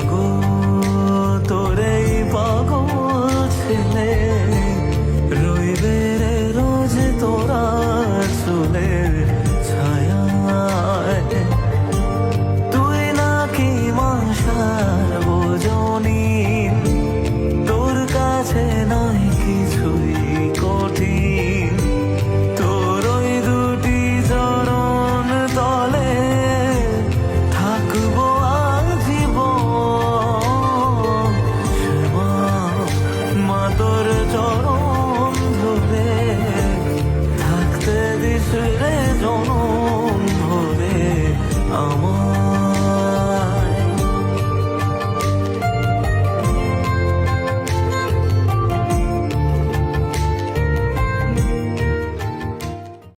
মাগো তোরে পাগল ছেলে। নয়ন আমার।